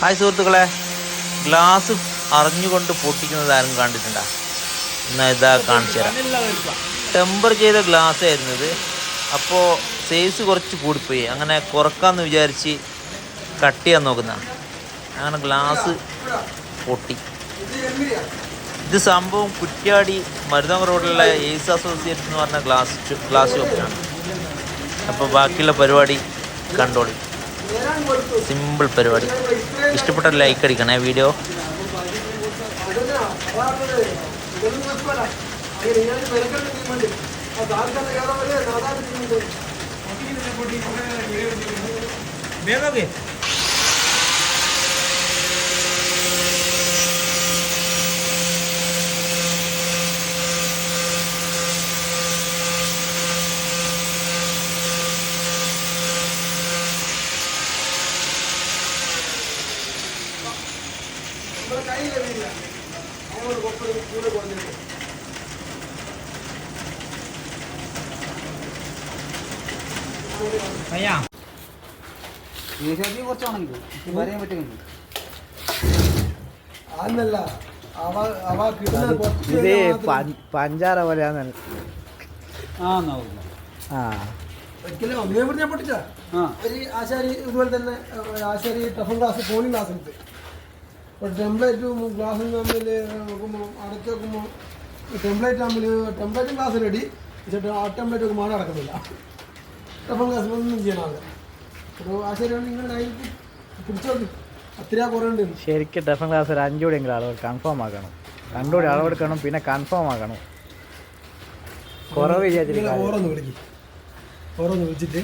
Hi സുഹൃത്തുക്കളെ glass അറിഞ്ഞുകൊണ്ട് പൊട്ടിക്കുന്നത് ആരും കണ്ടിട്ടുണ്ടോ? എന്നാ ഇതാ കാണിച്ചു തരാം. ടെമ്പർ ചെയ്ത ഗ്ലാസ് ആയിരുന്നു ഇത് അപ്പോൾ സൈസ് കുറച്ച് കൂടിപ്പോയി. അങ്ങനെ കുറക്കാമെന്ന് വിചാരിച്ച് കട്ട് ചെയ്യാൻ നോക്കുന്ന. അങ്ങനെ ഗ്ലാസ് പൊട്ടി. ഇത് സംഭവം കുറ്റ്യാടി മരുതങ്ങ റോഡിലുള്ള എയ്സ് അസോസിയേറ്റ് എന്ന് പറഞ്ഞ ഗ്ലാസ് ഗ്ലാസ് ഷോപ്പിലാണ് അപ്പോൾ ബാക്കിയുള്ള പരിപാടി കണ്ടോളി. സിമ്പിൾ പരിപാടി. ഇഷ്ടപ്പെട്ട ലൈക്ക് അടിക്കണേ വീഡിയോ കുറച്ച് പോലെ പറയാൻ പറ്റുമെങ്കിൽ. അന്നല്ല അവ അവ കിട്ടുന്ന കുറച്ച് ഇത് മാത്രം. പ- പഞ്ചാര പോലെയാന്ന് ആ ഒരിക്കലും ഒന്നേ കൂടി ഞാൻ പൊട്ടിച്ച ആ. ഒരു ആശാരി ഇതുപോലെ തന്നെ ആശാരി ടഫൻ ക്ലാസ് പോളിംഗ് ക്ലാസ് എടുത്ത്. അപ്പോൾ ടെംപ്ലേറ്റും ഗ്ലാസും തമ്മിൽ നോക്കുമ്പോൾ അടച്ച് നോക്കുമ്പോൾ ടെംപ്ലേറ്റ് തമ്മിൽ ടെംപ്ലേറ്റും ഗ്ലാസ് റെഡി പക്ഷേ ആ ടെംപ്ലേറ്റ് ഒക്കെ മാറി നടക്കുന്നില്ല. ടഫൻ ഗ്ലാസ് ഒന്നും ചെയ്യണമല്ല അപ്പോൾ ആശാരി നിങ്ങൾ കയ്യിൽ പിടിച്ചോ അത്ര കുറേ ഉണ്ട്. ശരിക്കും ടെഫൻ ക്ലാസ് ഒരു അഞ്ചുകൂടിയെങ്കിലും അളവ് കൺഫേം ആക്കണം. രണ്ടുകൂടി അളവെടുക്കണം പിന്നെ കൺഫേം ആക്കണം. കുറവ് വിചാരിച്ചിട്ട്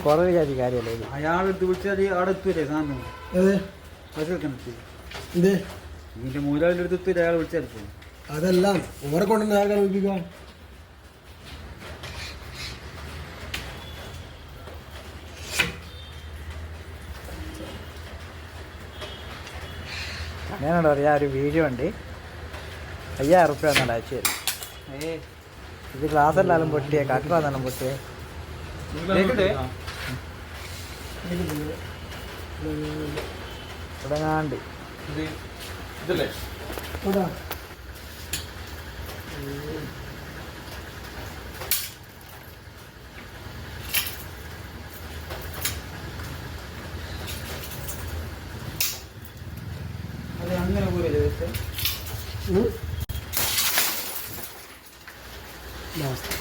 കുറവ് വിചാരിച്ച കാര്യമല്ലേ അയാളെടുത്ത് വിളിച്ചാൽ അവിടെ എത്തൂലേ സാധനം? കണക്ക് ഇതേ ഇതിന്റെ മൂലാവിന്റെ അടുത്ത് അയാൾ വിളിച്ചാൽ അതെല്ലാം ഓരെ കൊണ്ടുവന്ന് ആർക്കാണ് വിളിപ്പിക്കുക ഞാനോട് പറയാ ഒരു വീഡിയോ ഉണ്ട്. അയ്യായിരം റുപ്യ എന്നാൽ അയച്ചു തരും ഇത് ക്ലാസ് എല്ലാലും പൊട്ടിയെ കട്ടാന്നെല്ലാം പൊട്ടിയെ? തുടങ്ങാണ്ട് ഇതല്ലേ? അങ്ങനെ പോലെ ഉം. ലാസ്റ്റ്.